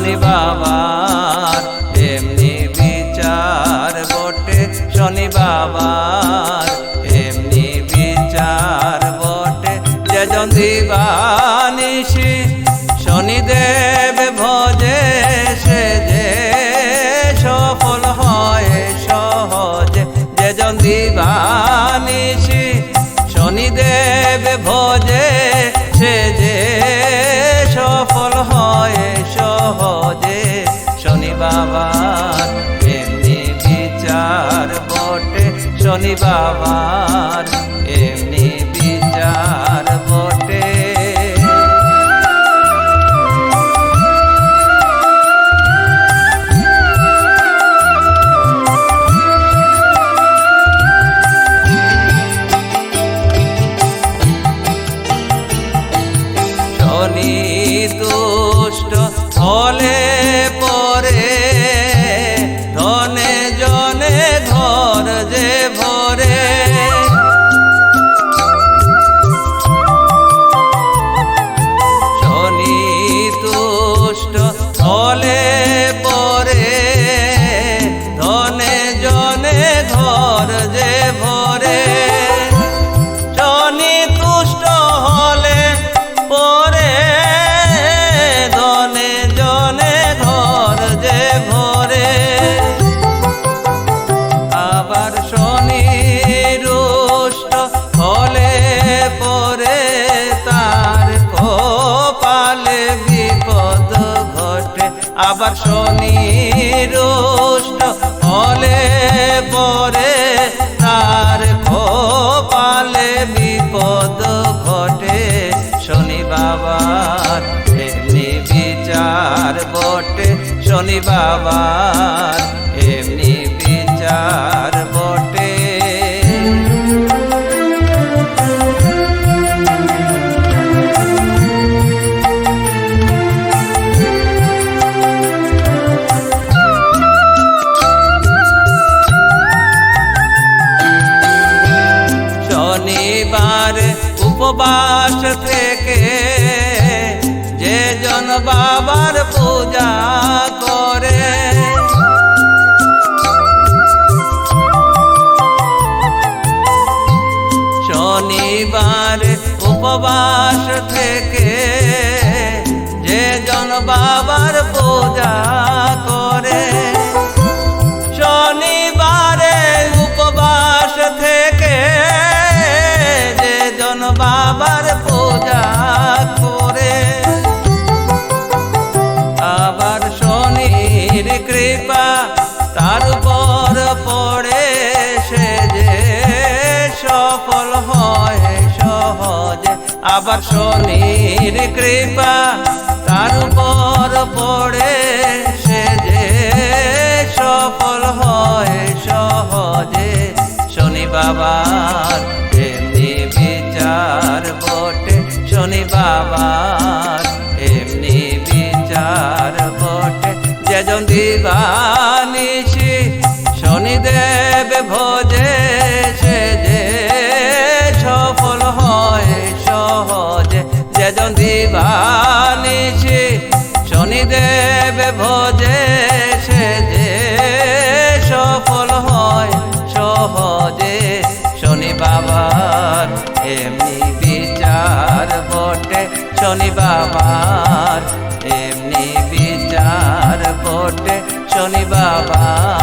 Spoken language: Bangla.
শনি বাবার শনি বাবার এমনি বিচার বটে। শনি দুষ্ট হলে আবার শনি রুষ্ট হলে পরে তার কপালে বিপদ ঘটে। শনি বাবার এমনি বিচার বটে। শনি বাবার শনিবার উপবাস থেকে যে জন বাবার পূজা করে। শনিবার উপবাস থেকে যে জন বাবার সফল হয় সহজে। আবার শনির কৃপা তার উপর পড়ে সে যে সফল হয় সহজে। শনি বাবার এমনি বিচার বটে। শনি বাবার এমনি বিচার বটে। যেজন দিবানিশি শনিদেব শনি বাবার এমনি বিচার বটে শনি বাবার